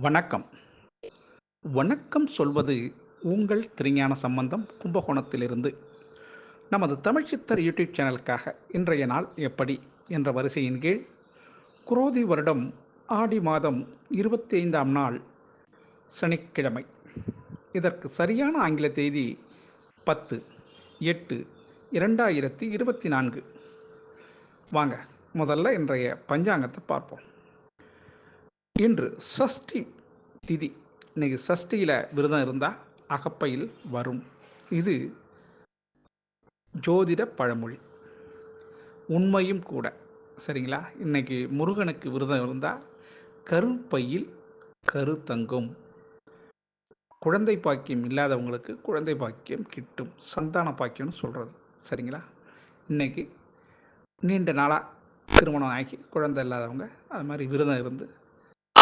வணக்கம். வணக்கம் சொல்வது உங்கள் திருஞான சம்பந்தம் கும்பகோணத்திலிருந்து. நமது தமிழ் சித்தர் யூடியூப் சேனலுக்காக இன்றைய நாள் எப்படி என்ற வரிசையின் கீழ் குரோதி வருடம் ஆடி மாதம் இருபத்தி ஐந்தாம் நாள் சனிக்கிழமை. இதற்கு சரியான ஆங்கில தேதி பத்து எட்டு இரண்டாயிரத்தி இருபத்தி நான்கு. வாங்க முதல்ல இன்றைய பஞ்சாங்கத்தை பார்ப்போம். இன்று சஷ்டி திதி. இன்னைக்கு சஷ்டியில் விரதம் இருந்தால் அகப்பையில் வரும். இது ஜோதிட பழமொழி. உண்மையும் கூட. சரிங்களா? இன்னைக்கு முருகனுக்கு விரதம் இருந்தால் கருப்பையில் கருத்தங்கும். குழந்தை பாக்கியம் இல்லாதவங்களுக்கு குழந்தை பாக்கியம் கிட்டும். சந்தான பாக்கியம்னு சொல்கிறது சரிங்களா? இன்னைக்கு நீண்ட நாளாக திருமணம் ஆகி குழந்தை இல்லாதவங்க அது மாதிரி விரதம் இருந்து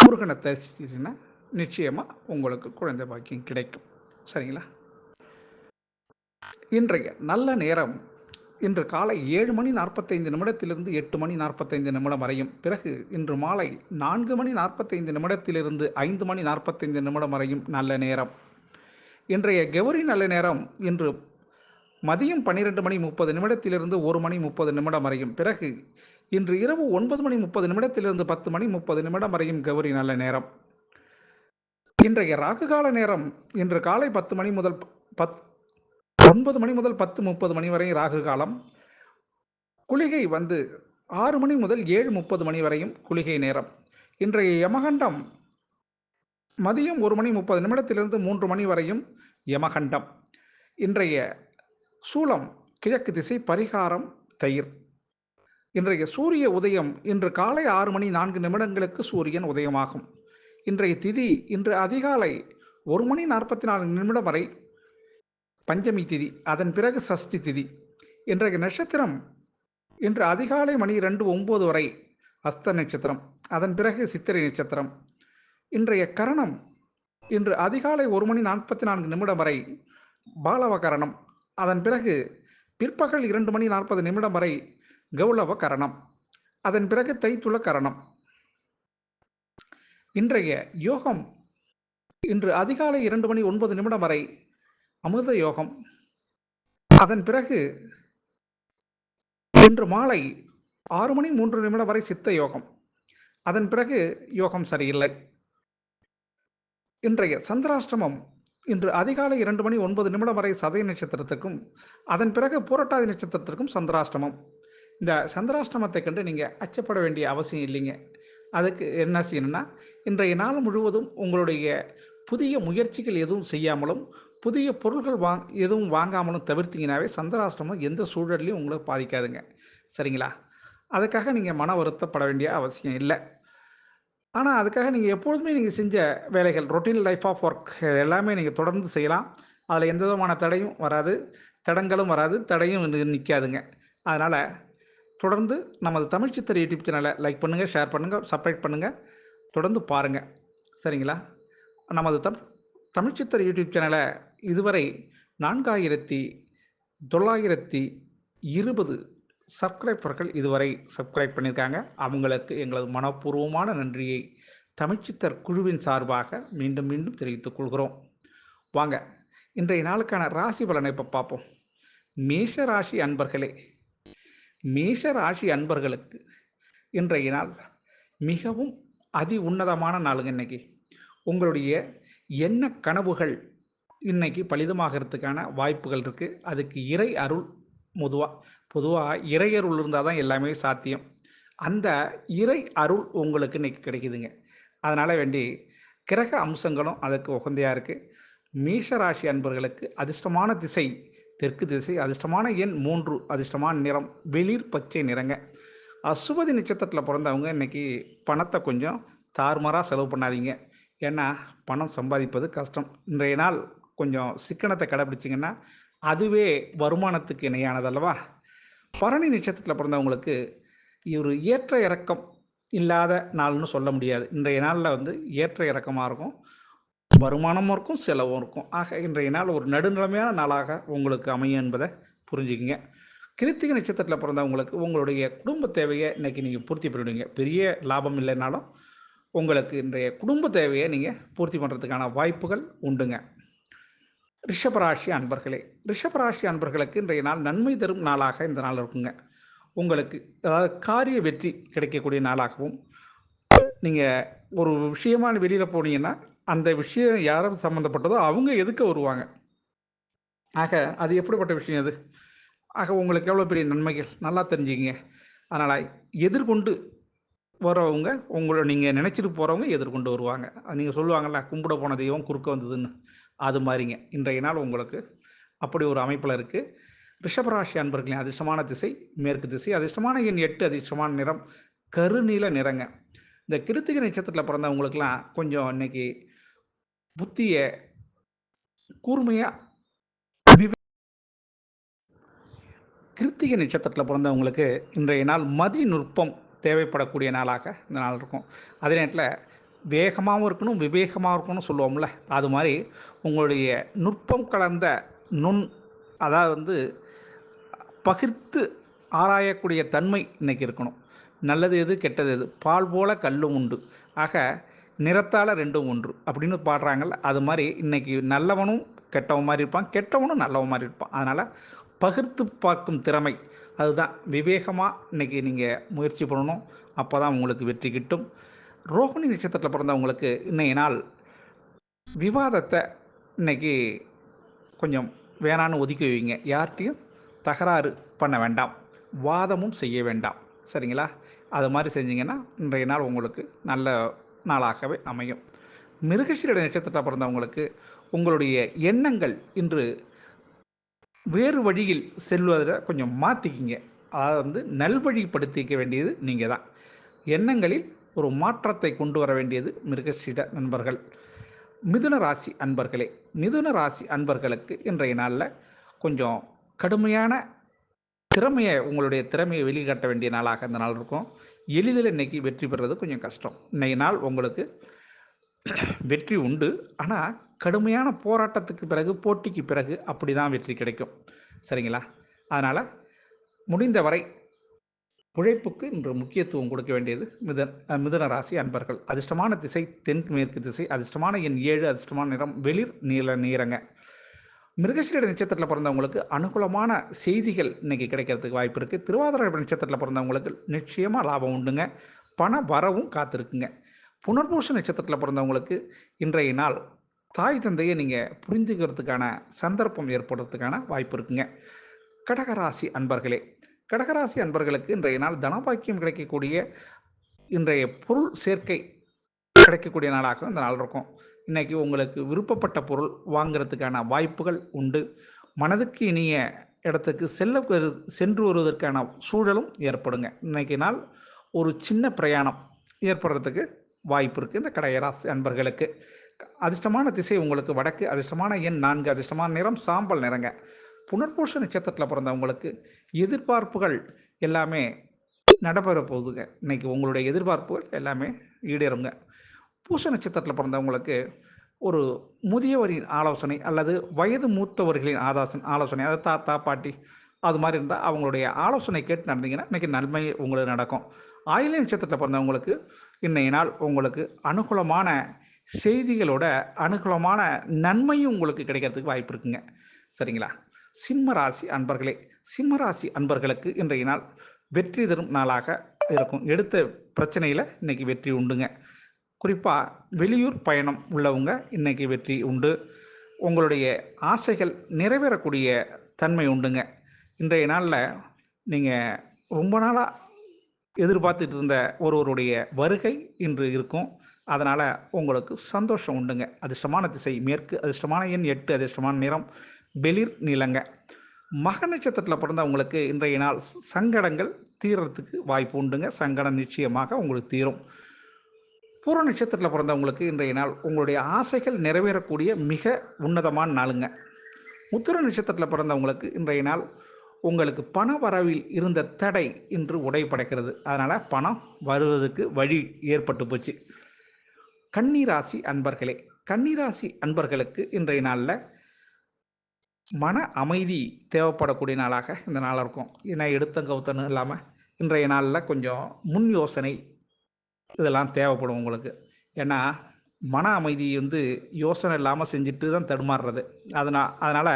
முருகனை தரிசிச்சிங்கன்னா நிச்சயமாக உங்களுக்கு குழந்தை பாக்கியம் கிடைக்கும். சரிங்களா? இன்றைய நல்ல நேரம் இன்று காலை ஏழு மணி நாற்பத்தைந்து நிமிடத்திலிருந்து எட்டு மணி நாற்பத்தைந்து நிமிடம் வரையும். பிறகு இன்று மாலை நான்கு மணி நாற்பத்தைந்து நிமிடத்திலிருந்து ஐந்து மணி நாற்பத்தைந்து நிமிடம் வரையும் நல்ல நேரம். இன்றைய கெவரி நல்ல நேரம் இன்று மதியம் பன்னிரெண்டு மணி முப்பது நிமிடத்திலிருந்து ஒரு மணி முப்பது நிமிடம் வரையும். பிறகு இன்று இரவு ஒன்பது மணி முப்பது நிமிடத்திலிருந்து பத்து மணி முப்பது நிமிடம் வரையும் கௌரி நல்ல நேரம். இன்றைய ராகுகால நேரம் இன்று காலை பத்து மணி முதல் பத் ஒன்பது மணி முதல் பத்து முப்பது மணி வரை ராகு காலம். குளிகை வந்து ஆறு மணி முதல் ஏழு முப்பது மணி வரையும் குளிகை நேரம். இன்றைய யமகண்டம் மதியம் ஒரு மணி முப்பது நிமிடத்திலிருந்து மூன்று மணி வரையும் யமகண்டம். இன்றைய சூலம் கிழக்கு திசை பரிகாரம் தயிர். இன்றைய சூரிய உதயம் இன்று காலை ஆறு மணி நான்கு நிமிடங்களுக்கு சூரியன் உதயமாகும். இன்றைய திதி இன்று அதிகாலை ஒரு மணி நாற்பத்தி நாலு நிமிடம் வரை பஞ்சமி திதி அதன் பிறகு சஷ்டி திதி. இன்றைய நட்சத்திரம் இன்று அதிகாலை மணி ரெண்டு ஒம்பது வரை அஸ்த நட்சத்திரம் அதன் பிறகு சித்திரை நட்சத்திரம். இன்றைய கரணம் இன்று அதிகாலை ஒரு மணி நாற்பத்தி நான்கு நிமிடம் வரை பாலவ கரணம் அதன் பிறகு பிற்பகல் இரண்டு மணி நாற்பது நிமிடம் வரை கௌளவ கரணம். அதன் பிறகு தைத்துள கரணம். இன்றைய யோகம் இன்று அதிகாலை இரண்டு மணி ஒன்பது நிமிடம் வரை அமிர்த யோகம். அதன் பிறகு இன்று மாலை ஆறு மணி மூன்று நிமிடம் வரை சித்த யோகம். அதன் பிறகு யோகம் சரியில்லை. இன்றைய சந்திராஷ்டிரமம் இன்று அதிகாலை இரண்டு மணி ஒன்பது நிமிடம் வரை சதய நட்சத்திரத்துக்கும் அதன் பிறகு புரட்டாதி நட்சத்திரத்திற்கும் சந்திராஷ்டமம். இந்த சந்திராஷ்டமத்தை கண்டு நீங்கள் அச்சப்பட வேண்டிய அவசியம் இல்லைங்க. அதுக்கு என்ன செய்யணும்னா இன்றைய நாள் முழுவதும் உங்களுடைய புதிய முயற்சிகள் எதுவும் செய்யாமலும் புதிய பொருள்கள் வாங் எதுவும் வாங்காமலும் தவிர்த்தீங்கனாவே சந்திராஷ்டமம் எந்த சூழல்லையும் உங்களை பாதிக்காதுங்க. சரிங்களா? அதுக்காக நீங்கள் மன வருத்தப்பட வேண்டிய அவசியம் இல்லை. ஆனால் அதுக்காக நீங்கள் எப்பொழுதுமே நீங்கள் செஞ்ச வேலைகள் ரொட்டீன் லைஃப் ஆஃப் ஒர்க் எல்லாமே நீங்கள் தொடர்ந்து செய்யலாம். அதில் எந்த விதமான தடையும் வராது. தடங்களும் வராது. தடையும் நிற்காதுங்க அதனால் தொடர்ந்து நமது தமிழ் சித்தர் யூடியூப் சேனலை லைக் பண்ணுங்கள் ஷேர் பண்ணுங்கள் சப்ஸ்கிரைப் பண்ணுங்கள் தொடர்ந்து பாருங்கள் சரிங்களா? நமது தம் தமிழ் சித்தர் யூடியூப் சேனலை இதுவரை நான்காயிரத்தி தொள்ளாயிரத்தி இருபது சப்ஸ்கிரைபர்கள் இதுவரை சப்ஸ்கிரைப் பண்ணியிருக்காங்க. அவங்களுக்கு எங்களது மனப்பூர்வமான நன்றியை தமிழ்ச்சித்தர் குழுவின் சார்பாக மீண்டும் மீண்டும் தெரிவித்துக் கொள்கிறோம். வாங்க இன்றைய நாளுக்கான ராசி பலனை இப்போ பார்ப்போம். மேஷ ராசி அன்பர்களே மேஷ ராசி அன்பர்களுக்கு இன்றைய நாள் மிகவும் அதி உன்னதமான நாளுங்க இன்னைக்கு. உங்களுடைய என்ன கனவுகள் இன்னைக்கு பலிதமாகிறதுக்கான வாய்ப்புகள் இருக்குது அதுக்கு இறை அருள் முதுவாக பொதுவாக இறை அருள் இருந்தால் தான் எல்லாமே சாத்தியம். அந்த இறை அருள் உங்களுக்கு இன்னைக்கு கிடைக்குதுங்க. அதனால் வேண்டி கிரக அம்சங்களும் அதுக்கு உகந்தையாக இருக்குது மீஷராசி அன்பர்களுக்கு அதிர்ஷ்டமான திசை தெற்கு திசை அதிர்ஷ்டமான எண் மூன்று அதிர்ஷ்டமான நிறம் வெளிர் பச்சை நிறங்க. அசுபதி நட்சத்திரத்தில் பிறந்தவங்க இன்றைக்கி பணத்தை கொஞ்சம் தாறுமாறாக செலவு பண்ணாதீங்க. ஏன்னா பணம் சம்பாதிப்பது கஷ்டம். இன்றைய நாள் கொஞ்சம் சிக்கனத்தை கடைப்பிடிச்சிங்கன்னா அதுவே வருமானத்துக்கு இணையானதல்லவா பரணி நட்சத்திரத்தில் பிறந்தவங்களுக்கு ஒரு ஏற்ற இறக்கம் இல்லாத நாள்னு சொல்ல முடியாது. இன்றைய நாளில் வந்து ஏற்ற இறக்கமாக இருக்கும் வருமானமும் இருக்கும் செலவும் இருக்கும். ஆக இன்றைய நாள் ஒரு நடுநிலைமையான நாளாக உங்களுக்கு அமையும் என்பதை புரிஞ்சுக்கிங்க. கிருத்திகை நட்சத்திரத்தில் பிறந்தவங்களுக்கு உங்களுடைய குடும்ப தேவையை இன்றைக்கி நீங்கள் பூர்த்தி பண்ணிவிடுவீங்க பெரிய லாபம் இல்லைனாலும் உங்களுக்கு இன்றைய குடும்ப தேவையை நீங்கள் பூர்த்தி பண்ணுறதுக்கான வாய்ப்புகள் உண்டுங்க. ரிஷபராசி அன்பர்களே ரிஷபராசி அன்பர்களுக்கு இன்றைய நாள் நன்மை தரும் நாளாக இந்த நாள் இருக்குங்க. உங்களுக்கு அதாவது காரிய வெற்றி கிடைக்கக்கூடிய நாளாகவும் நீங்கள் ஒரு விஷயமான வெளியில் போனீங்கன்னா அந்த விஷயம் யாரும் சம்மந்தப்பட்டதோ அவங்க எதுக்க வருவாங்க? ஆக அது எப்படிப்பட்ட விஷயம் அது? ஆக உங்களுக்கு எவ்வளோ பெரிய நன்மைகள்? நல்லா தெரிஞ்சுக்கிங்க. அதனால் எதிர்கொண்டு வரவங்க உங்களை நீங்கள் நினச்சிட்டு போகிறவங்க எதிர்கொண்டு வருவாங்க. நீங்கள் சொல்லுவாங்கள்ல கும்பிட போன தெய்வம் குறுக்க வந்ததுன்னு. அது மாதிரிங்க. இன்றைய நாள் உங்களுக்கு அப்படி ஒரு அமைப்பில் இருக்குது ரிஷபராசி அன்பர்களின் அதிர்ஷ்டமான திசை மேற்கு திசை. அதிர்ஷ்டமான எண் எட்டு அதிர்ஷ்டமான நிறம் கருநீல நிறங்க. இந்த கிருத்திகை நட்சத்திரத்தில் பிறந்தவங்களுக்கெல்லாம் கொஞ்சம் இன்னைக்கு புத்தியை கூர்மையாக கிருத்திகை நட்சத்திரத்தில் பிறந்தவங்களுக்கு இன்றைய நாள் மதி நுட்பம் தேவைப்படக்கூடிய நாளாக இந்த நாள் இருக்கும். அதே நேரத்தில் வேகமாகவும் இருக்கணும் விவேகமாகவும் இருக்கணும்னு சொல்லுவோம்ல. அது மாதிரி உங்களுடைய நுட்பம் கலந்த நுண் அதாவது வந்து பகிர்த்து ஆராயக்கூடிய தன்மை இன்றைக்கி இருக்கணும். நல்லது எது கெட்டது எது? பால் போல கல்லும் உண்டு. ஆக நிறத்தால் ரெண்டும் ஒன்று அப்படின்னு பாடுறாங்கல்ல அது மாதிரி இன்றைக்கி நல்லவனும் கெட்டவன் மாதிரி இருப்பான் கெட்டவனும் நல்லவன் மாதிரி இருப்பான். அதனால் பகிர்த்து பார்க்கும் திறமை அதுதான். விவேகமாக இன்றைக்கி நீங்கள் முயற்சி பண்ணணும். அப்போ தான் உங்களுக்கு வெற்றி கிட்டும். ரோஹிணி நட்சத்திரத்தில் பிறந்தவங்களுக்கு இன்றைய நாள் விவாதத்தை இன்னைக்கு கொஞ்சம் வேணான்னு ஒதுக்கி வைங்க. யார்கிட்டையும் தகராறு பண்ண வேண்டாம். வாதமும் செய்ய வேண்டாம். சரிங்களா? அது மாதிரி செஞ்சிங்கன்னா இன்றைய நாள் உங்களுக்கு நல்ல நாளாகவே அமையும். மிருகஷீரட நட்சத்திரத்தில் பிறந்தவங்களுக்கு உங்களுடைய எண்ணங்கள் இன்று வேறு வழியில் செல்வதை கொஞ்சம் மாற்றிக்கிங்க அதாவது வந்து நல்வழிப்படுத்திக்க வேண்டியது நீங்கள் தான் எண்ணங்களில் ஒரு மாற்றத்தை கொண்டு வர வேண்டியது மிருகசீட நண்பர்கள். மிதுன ராசி அன்பர்களே மிதுன ராசி அன்பர்களுக்கு இன்றைய நாளில் கொஞ்சம் கடுமையான திறமையை உங்களுடைய திறமையை வெளிக்காட்ட வேண்டிய நாளாக இந்த நாள் இருக்கும். எளிதில் இன்றைக்கி வெற்றி பெறுறது கொஞ்சம் கஷ்டம். இன்றைய நாள் உங்களுக்கு வெற்றி உண்டு. ஆனால் கடுமையான போராட்டத்துக்கு பிறகு போட்டிக்கு பிறகு அப்படி தான் வெற்றி கிடைக்கும். சரிங்களா? அதனால் முடிந்தவரை உழைப்புக்கு இன்று முக்கியத்துவம் கொடுக்க வேண்டியது மிதன் மிதன ராசி அன்பர்கள். அதிர்ஷ்டமான திசை தென்கு மேற்கு திசை அதிர்ஷ்டமான எண் ஏழு அதிர்ஷ்டமான நிறம் வெளிர் நீல நீரங்க. மிருகசீரட நட்சத்திரத்தில் பிறந்தவங்களுக்கு அனுகூலமான செய்திகள் இன்றைக்கி கிடைக்கிறதுக்கு வாய்ப்பு இருக்குது திருவாதிரை நட்சத்திரத்தில் பிறந்தவங்களுக்கு நிச்சயமாக லாபம் உண்டுங்க. பண வரவும் காத்திருக்குங்க. புனர்பூச நட்சத்திரத்தில் பிறந்தவங்களுக்கு இன்றைய நாள் தாய் தந்தையை நீங்கள் புரிந்துக்கிறதுக்கான சந்தர்ப்பம் ஏற்படுறதுக்கான வாய்ப்பு இருக்குங்க. கடகராசி அன்பர்களே கடகராசி அன்பர்களுக்கு இன்றைய நாள் தனபாக்கியம் கிடைக்கக்கூடிய இன்றைய பொருள் சேர்க்கை கிடைக்கக்கூடிய நாளாக இந்த நாள் இருக்கும். இன்றைக்கி உங்களுக்கு விருப்பப்பட்ட பொருள் வாங்கிறதுக்கான வாய்ப்புகள் உண்டு. மனதுக்கு இனிய இடத்துக்கு செல்ல சென்று வருவதற்கான சூழலும் ஏற்படுங்க. இன்றைக்கி நாள் ஒரு சின்ன பிரயாணம் ஏற்படுறதுக்கு வாய்ப்பு இருக்குது இந்த கடையராசி அன்பர்களுக்கு. அதிர்ஷ்டமான திசை உங்களுக்கு வடக்கு அதிர்ஷ்டமான எண் நான்கு அதிர்ஷ்டமான நிறம் சாம்பல் நிறங்க. புனர்பூஷ நட்சத்திரத்தில் பிறந்தவங்களுக்கு எதிர்பார்ப்புகள் எல்லாமே நடைபெற போகுதுங்க. இன்றைக்கி உங்களுடைய எதிர்பார்ப்புகள் எல்லாமே ஈடேறுங்க. பூச நட்சத்திரத்தில் பிறந்தவங்களுக்கு ஒரு முதியவரின் ஆலோசனை அல்லது வயது மூத்தவர்களின் ஆதாசன் ஆலோசனை அதாவது தாத்தா பாட்டி அது மாதிரி இருந்தால் அவங்களுடைய ஆலோசனை கேட்டு நடந்தீங்கன்னா இன்றைக்கி நன்மை உங்களுக்கு நடக்கும். ஆயிலை நட்சத்திரத்தில் பிறந்தவங்களுக்கு இன்றைய நாள் உங்களுக்கு அனுகூலமான செய்திகளோட அனுகூலமான நன்மையும் உங்களுக்கு கிடைக்கிறதுக்கு வாய்ப்பு இருக்குங்க. சரிங்களா? சிம்ம ராசி அன்பர்களே சிம்ம ராசி அன்பர்களுக்கு இன்றைய நாள் வெற்றி தரும் நாளாக இருக்கும். எடுத்த பிரச்சனையில் இன்றைக்கி வெற்றி உண்டுங்க. குறிப்பாக வெளியூர் பயணம் உள்ளவங்க இன்றைக்கி வெற்றி உண்டு. உங்களுடைய ஆசைகள் நிறைவேறக்கூடிய தன்மை உண்டுங்க. இன்றைய நாளில் நீங்கள் ரொம்ப நாளாக எதிர்பார்த்துட்டு இருந்த ஒருவருடைய வருகை இன்று இருக்கும். அதனால் உங்களுக்கு சந்தோஷம் உண்டுங்க. அதிர்ஷ்டமான திசை மேற்கு அதிர்ஷ்டமான எண் எட்டு அதிர்ஷ்டமான நிறம். வெளிர் நிலங்க. மக நட்சத்திரத்தில் பிறந்தவங்களுக்கு இன்றைய நாள் சங்கடங்கள் தீர்றதுக்கு வாய்ப்பு உண்டுங்க. சங்கடம் நிச்சயமாக உங்களுக்கு தீரும். பூர நட்சத்திரத்தில் பிறந்தவங்களுக்கு இன்றைய நாள் உங்களுடைய ஆசைகள் நிறைவேறக்கூடிய மிக உன்னதமான நாளுங்க. உத்திர நட்சத்திரத்தில் பிறந்தவங்களுக்கு இன்றைய நாள் உங்களுக்கு பண வரவில் இருந்த தடை இன்று உடைப்படைக்கிறது அதனால் பணம் வருவதற்கு வழி ஏற்பட்டு போச்சு. கன்னிராசி அன்பர்களே கன்னிராசி அன்பர்களுக்கு இன்றைய நாளில் மன அமைதி தேவைப்படக்கூடிய நாளாக இந்த நாளாக இருக்கும். ஏன்னா எடுத்த கவுத்தன்னு இல்லாமல் இன்றைய நாளில் கொஞ்சம் முன் யோசனை இதெல்லாம் தேவைப்படும் உங்களுக்கு. ஏன்னா மன அமைதி வந்து யோசனை இல்லாமல் செஞ்சுட்டு தான் தடுமாறுறது. அதனால் அதனால்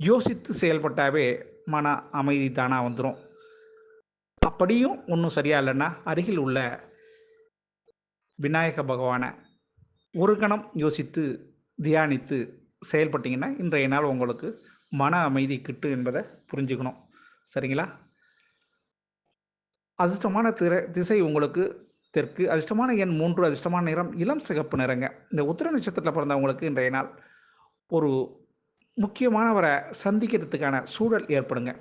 யோசித்து செயல்பட்டாவே மன அமைதி தானாக வந்துடும் அப்படியும் ஒன்றும் சரியா இல்லைன்னா அருகில் உள்ள விநாயக பகவானை ஒரு கணம் யோசித்து தியானித்து செயல்பட்டீங்கன்னா இன்றைய நாள் உங்களுக்கு மன அமைதி கிட்டு என்பதை புரிஞ்சுக்கணும். சரிங்களா? அதிர்ஷ்டமான திற திசை உங்களுக்கு தெற்கு. அதிர்ஷ்டமான எண் மூன்று அதிர்ஷ்டமான நிறம் இளம் சிகப்பு நிறங்க. இந்த உத்திர நட்சத்திரத்தில் பிறந்தவங்களுக்கு இன்றைய நாள் ஒரு முக்கியமானவரை சந்திக்கிறதுக்கான சூழல் ஏற்படுங்க.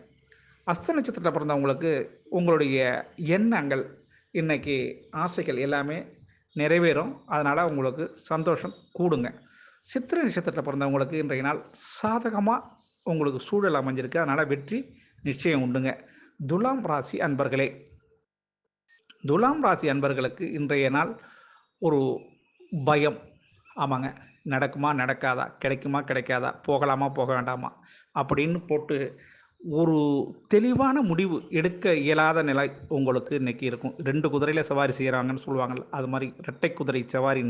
அஸ்த நட்சத்திரத்தில் பிறந்தவங்களுக்கு உங்களுடைய எண்ணங்கள் இன்றைக்கி ஆசைகள் எல்லாமே நிறைவேறும். அதனால் உங்களுக்கு சந்தோஷம் கூடுங்க. சித்திரை நட்சத்திரத்தில் பிறந்தவங்களுக்கு இன்றைய நாள் சாதகமாக உங்களுக்கு சூழல் அமைஞ்சிருக்கு. அதனால் வெற்றி நிச்சயம் உண்டுங்க. துலாம் ராசி அன்பர்களே துலாம் ராசி அன்பர்களுக்கு இன்றைய நாள் ஒரு பயம். ஆமாங்க. நடக்குமா நடக்காதா கிடைக்குமா கிடைக்காதா போகலாமா போக வேண்டாமா அப்படின்னு போட்டு ஒரு தெளிவான முடிவு எடுக்க இயலாத நிலை உங்களுக்கு இன்றைக்கி இருக்கும். ரெண்டு குதிரையில் சவாரி செய்கிறாங்கன்னு சொல்லுவாங்கள்ல அது மாதிரி இரட்டை குதிரை சவாரி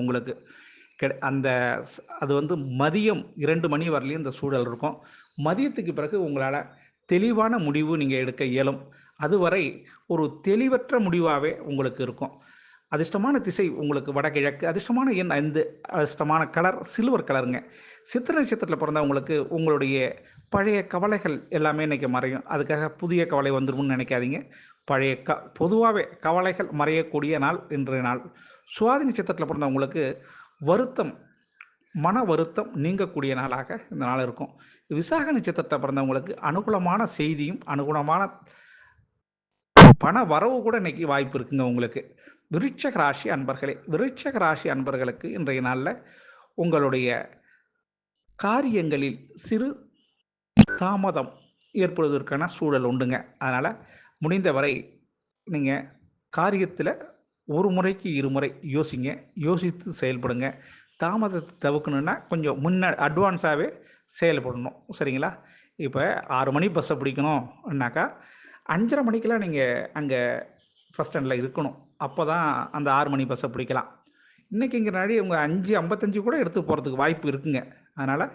உங்களுக்கு அந்த அது வந்து மதியம் இரண்டு மணி வரலையும் இந்த சூழல் இருக்கும். மதியத்துக்கு பிறகு உங்களால் தெளிவான முடிவு நீங்கள் எடுக்க இயலும். அதுவரை ஒரு தெளிவற்ற முடிவாகவே உங்களுக்கு இருக்கும். அதிர்ஷ்டமான திசை உங்களுக்கு வடகிழக்கு அதிர்ஷ்டமான எண் ஐந்து அதிர்ஷ்டமான கலர் சில்வர் கலருங்க. சித்திர நட்சத்திரத்தில் பிறந்தவங்களுக்கு உங்களுடைய பழைய கவலைகள் எல்லாமே இன்றைக்கி மறையும். அதுக்காக புதிய கவலை வந்துரும்னு நினைக்காதீங்க. பழைய க பொதுவாகவே கவலைகள் மறையக்கூடிய நாள் இன்றைய நாள். சுவாதி நட்சத்திரத்தில் பிறந்தவங்களுக்கு வருத்தம் மன வருத்தம் நீங்கக்கூடிய நாளாக இந்த நாள் இருக்கும். விசாக நட்சத்திரத்தை பிறந்தவங்களுக்கு அனுகூலமான செய்தியும் அனுகூலமான பண வரவு கூட இன்னைக்கு வாய்ப்பு இருக்குங்க உங்களுக்கு. விருட்சக ராசி அன்பர்களே விருட்சக ராசி அன்பர்களுக்கு இன்றைய நாளில் உங்களுடைய காரியங்களில் சிறு தாமதம் ஏற்படுவதற்கான சூழல் உண்டுங்க. அதனால் முடிந்தவரை நீங்கள் காரியத்தில் ஒரு முறைக்கு இருமுறை யோசிங்க. யோசித்து செயல்படுங்க. தாமதத்தை தவிர்க்கணுன்னா கொஞ்சம் முன்ன அட்வான்ஸாகவே செயல்படணும். சரிங்களா? இப்போ ஆறு மணி பஸ்ஸை பிடிக்கணும்னாக்கா அஞ்சரை மணிக்கெலாம் நீங்கள் அங்கே ஃபஸ்ட் ஸ்டாண்டில் இருக்கணும். அப்போ தான் அந்த ஆறு மணி பஸ்ஸை பிடிக்கலாம். இன்றைக்கிங்கிற நாடி உங்கள் அஞ்சு ஐம்பத்தஞ்சு கூட எடுத்து போகிறதுக்கு வாய்ப்பு இருக்குங்க. அதனால்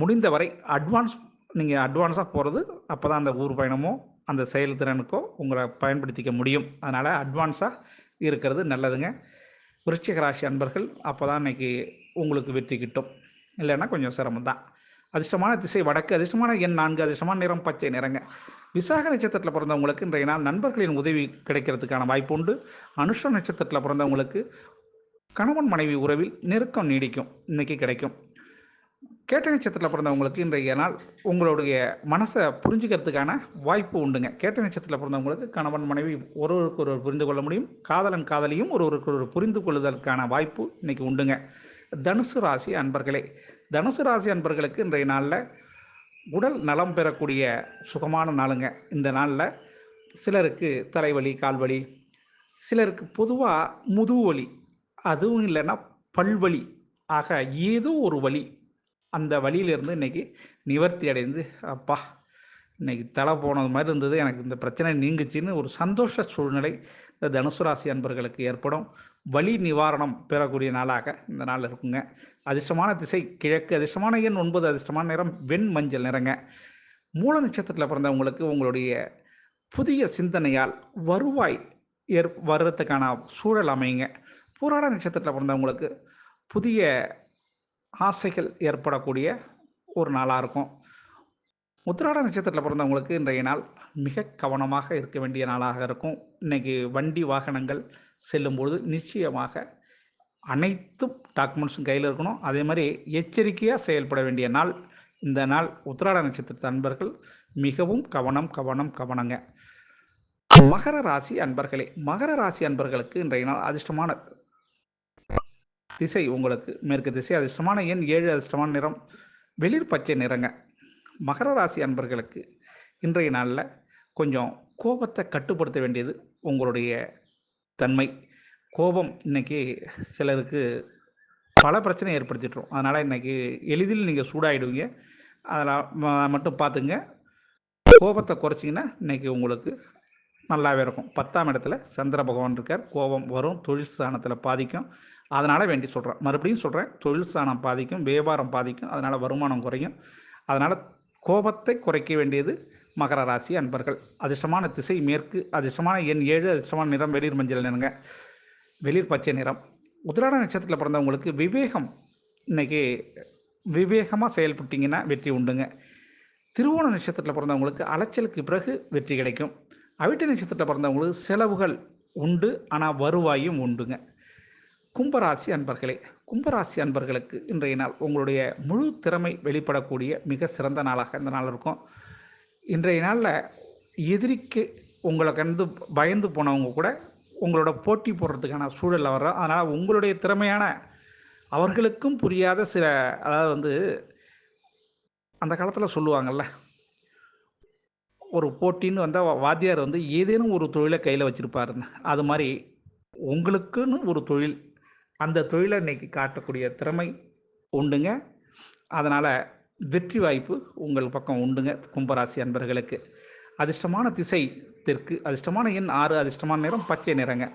முடிந்தவரை அட்வான்ஸ் நீங்கள் அட்வான்ஸாக போகிறது அப்போ தான் அந்த ஊர் பயணமோ அந்த செயல்திறனுக்கோ உங்களை பயன்படுத்திக்க முடியும். அதனால் அட்வான்ஸாக இருக்கிறது நல்லதுங்க. விருச்சிக ராசி அன்பர்கள் அப்போ தான் இன்றைக்கி உங்களுக்கு வெற்றி கிட்டும். இல்லைன்னா கொஞ்சம் சிரமம் தான். அதிர்ஷ்டமான திசை வடக்கு அதிர்ஷ்டமான எண் நான்கு அதிர்ஷ்டமான நிறம் பச்சை நிறங்க. விசாக நட்சத்திரத்தில் பிறந்தவங்களுக்கு இன்றைய நாள் நண்பர்களின் உதவி கிடைக்கிறதுக்கான வாய்ப்பு உண்டு. அனுஷ நட்சத்திரத்தில் பிறந்தவங்களுக்கு கணவன் மனைவி உறவில் நெருக்கம் நீடிக்கும். இன்றைக்கி கிடைக்கும். கேட்ட நட்சத்திரத்தில் பிறந்தவங்களுக்கு இன்றைய நாள் உங்களுடைய மனசை புரிஞ்சுக்கிறதுக்கான வாய்ப்பு உண்டுங்க. கேட்ட நட்சத்திரத்தில் பிறந்தவங்களுக்கு கணவன் மனைவி ஒருவருக்கு ஒருவர் புரிந்து கொள்ள முடியும். காதலன் காதலியும் ஒருவருக்கு ஒருவர் புரிந்து கொள்ளுதலுக்கான வாய்ப்பு இன்னைக்கு உண்டுங்க. தனுசு ராசி அன்பர்களே தனுசு ராசி அன்பர்களுக்கு இன்றைய நாளில் உடல் நலம் பெறக்கூடிய சுகமான நாளுங்க. இந்த நாளில் சிலருக்கு தலைவலி கால்வலி சிலருக்கு பொதுவாக முதுவலி வலி அதுவும் இல்லைன்னா பல்வலி ஆக ஏதோ ஒரு வலி அந்த வழியிலிருந்து இன்னைக்கு நிவர்த்தி அடைந்து அப்பா இன்னைக்கு தலை போனது மாதிரி இருந்தது. எனக்கு இந்த பிரச்சனை நீங்குச்சின்னு ஒரு சந்தோஷ சூழ்நிலை இந்த தனுசு ராசி அன்பர்களுக்கு ஏற்படும். வலி நிவாரணம் பெறக்கூடிய நாளாக இந்த நாள் இருக்குங்க. அதிர்ஷ்டமான திசை கிழக்கு அதிர்ஷ்டமான எண் ஒன்பது அதிர்ஷ்டமான நிறம் வெண் மஞ்சள் நிறங்க. மூல நட்சத்திரத்தில் பிறந்தவங்களுக்கு உங்களுடைய புதிய சிந்தனையால் வருவாய் ஏற் வர்றதுக்கான சூழல் அமையுங்க. பூராட நட்சத்திரத்தில் பிறந்தவங்களுக்கு புதிய ஆசைகள் ஏற்படக்கூடிய ஒரு நாளாக இருக்கும். உத்திராட நட்சத்திரத்தில் பிறந்தவங்களுக்கு இன்றைய நாள் மிக கவனமாக இருக்க வேண்டிய நாளாக இருக்கும். இன்னைக்கு வண்டி வாகனங்கள் செல்லும்பொழுது நிச்சயமாக அனைத்தும் டாக்குமெண்ட்ஸும் கையில் இருக்கணும். அதே மாதிரி எச்சரிக்கையாக செயல்பட வேண்டிய நாள் இந்த நாள். உத்திராட நட்சத்திரத்து அன்பர்கள் மிகவும் கவனம் கவனம் கவனங்க. மகர ராசி அன்பர்களே மகர ராசி அன்பர்களுக்கு இன்றைய நாள் அதிர்ஷ்டமான திசை உங்களுக்கு மேற்கு திசை அதிர்ஷ்டமான எண் ஏழு அதிர்ஷ்டமான நிறம் வெளிர் பச்சை நிறங்க. மகர ராசி அன்பர்களுக்கு இன்றைய நாளில் கொஞ்சம் கோபத்தை கட்டுப்படுத்த வேண்டியது உங்களுடைய தன்மை. கோபம் இன்னைக்கு சிலருக்கு பல பிரச்சனை ஏற்படுத்திட்டுரும் அதனால் இன்றைக்கி எளிதில் நீங்கள் சூடாகிடுவீங்க அதனால் மட்டும் பார்த்துங்க. கோபத்தை குறைச்சிங்கன்னா இன்றைக்கி உங்களுக்கு நல்லாவே இருக்கும். பத்தாம் இடத்துல சந்திர பகவான் இருக்கார். கோபம் வரும் தொழில் ஸ்தானத்தில் பாதிக்கும். அதனால் வேண்டி சொல்கிறேன் மறுபடியும் சொல்கிறேன் தொழில் ஸ்தானம் பாதிக்கும் வியாபாரம் பாதிக்கும். அதனால் வருமானம் குறையும். அதனால் கோபத்தை குறைக்க வேண்டியது மகர ராசி அன்பர்கள். அதிர்ஷ்டமான திசை மேற்கு அதிர்ஷ்டமான எண் ஏழு அதிர்ஷ்டமான நிறம் வெளிர் மஞ்சள் நிறங்க. வெளிர் பச்சை நிறம். உத்திராட நட்சத்திரத்தில் பிறந்தவங்களுக்கு விவேகம். இன்னைக்கு விவேகமாக செயல்பட்டிங்கன்னா வெற்றி உண்டுங்க. திருவோண நட்சத்திரத்தில் பிறந்தவங்களுக்கு அலைச்சலுக்கு பிறகு வெற்றி கிடைக்கும். அவிட்ட நட்சத்திரத்தில் பிறந்தவங்களுக்கு செலவுகள் உண்டு ஆனால் வருவாயும் உண்டுங்க. கும்பராசி அன்பர்களே கும்பராசி அன்பர்களுக்கு இன்றைய நாள் உங்களுடைய முழு திறமை வெளிப்படக்கூடிய மிக சிறந்த நாளாக இந்த நாள் இருக்கும். இன்றைய நாளில் எதிரிக்கு உங்களை கண்டு பயந்து போனவங்க கூட உங்களோட போட்டி போடுறதுக்கான சூழலில் வர்றோம். அதனால் உங்களுடைய திறமையான அவர்களுக்கும் புரியாத சில அதாவது வந்து அந்த காலத்தில் சொல்லுவாங்கள்ல ஒரு போட்டின்னு வந்தால் வாத்தியார் வந்து ஏதேனும் ஒரு தொழிலை கையில் வச்சுருப்பாருன்னு. அது மாதிரி உங்களுக்குன்னு ஒரு தொழில் அந்த தொழிலை இன்னைக்கு காட்டக்கூடிய திறமை உண்டுங்க. அதனால் வெற்றி வாய்ப்பு உங்கள் பக்கம் உண்டுங்க கும்பராசி அன்பர்களுக்கு. அதிர்ஷ்டமான திசை தெற்கு அதிர்ஷ்டமான எண் ஆறு அதிர்ஷ்டமான நிறம் பச்சை நிறங்க.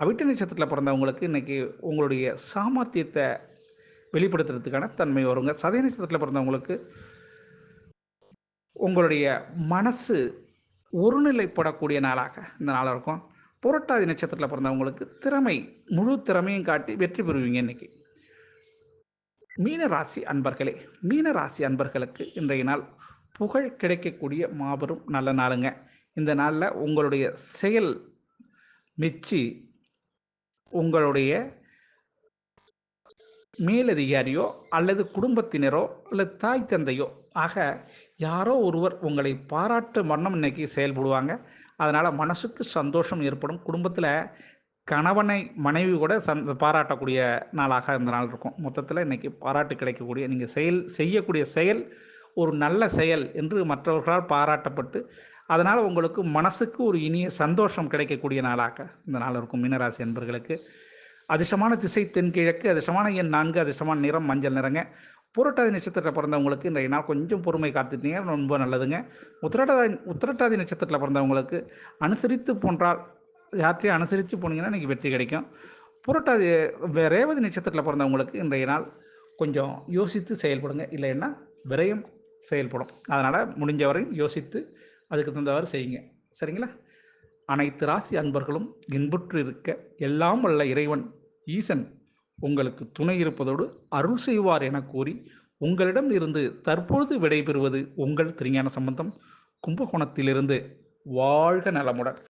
அவிட்ட நட்சத்திரத்தில் பிறந்தவங்களுக்கு இன்றைக்கி உங்களுடைய சாமர்த்தியத்தை வெளிப்படுத்துறதுக்கான தன்மை வருங்க. சதய நட்சத்திரத்தில் பிறந்தவங்களுக்கு உங்களுடைய மனசு ஒருநிலைப்படக்கூடிய நாளாக இந்த நாளாக இருக்கும். புரட்டாதி நட்சத்திரத்தில் பிறந்தவங்களுக்கு திறமை முழு திறமையும் காட்டி வெற்றி பெறுவீங்க இன்னைக்கு. மீன ராசி அன்பர்களே மீன ராசி அன்பர்களுக்கு இன்றைய நாள் புகழ் கிடைக்கக்கூடிய மாபெரும் நல்ல நாளுங்க. இந்த நாளில் உங்களுடைய செயல் மிச்சி உங்களுடைய மேலதிகாரியோ அல்லது குடும்பத்தினரோ அல்லது தாய் தந்தையோ ஆக யாரோ ஒருவர் உங்களை பாராட்டு வண்ணம் இன்னைக்கு செயல்படுவாங்க. அதனால் மனசுக்கு சந்தோஷம் ஏற்படும். குடும்பத்தில் கணவனை மனைவி கூட சந் பாராட்டக்கூடிய நாளாக இந்த நாள் இருக்கும். மொத்தத்தில் இன்றைக்கி பாராட்டு கிடைக்கக்கூடிய நீங்கள் செயல் செய்யக்கூடிய செயல் ஒரு நல்ல செயல் என்று மற்றவர்களால் பாராட்டப்பட்டு அதனால் உங்களுக்கு மனசுக்கு ஒரு இனிய சந்தோஷம் கிடைக்கக்கூடிய நாளாக இந்த நாள் இருக்கும். மீனராசி என்பர்களுக்கு அதிர்ஷ்டமான திசை தென்கிழக்கு அதிர்ஷ்டமான எண் நான்கு அதிர்ஷ்டமான நிறம் மஞ்சள் நிறங்க. பூரட்டாதி நட்சத்திரத்தில் பிறந்தவங்களுக்கு இன்றைய நாள் கொஞ்சம் பொறுமை காத்துட்டீங்கன்னா ரொம்ப நல்லதுங்க. உத்திரட்டாதி உத்திரட்டாதி நட்சத்திரத்தில் பிறந்தவங்களுக்கு அனுசரித்து போன்றால் யாத்திரையை அனுசரித்து போனீங்கன்னா இன்றைக்கி வெற்றி கிடைக்கும். புரட்டாதி ரேவதி நட்சத்திரத்தில் பிறந்தவங்களுக்கு இன்றைய நாள் கொஞ்சம் யோசித்து செயல்படுங்க. இல்லைன்னா விரயம் செயல்படும். அதனால் முடிஞ்சவரையும் யோசித்து அதுக்கு தகுந்தவாறு செய்யுங்க. சரிங்களா? அனைத்து ராசி அன்பர்களும் இன்புற்று இருக்க எல்லாம் வல்ல இறைவன் ஈசன் உங்களுக்கு துணை இருப்பதோடு அருள் செய்வார் என கூறி உங்களிடம் இருந்து தற்பொழுது விடைபெறுவது உங்கள் திருஞான சம்பந்தம். கும்பகோணத்திலிருந்து வாழ்க நலமுடன்.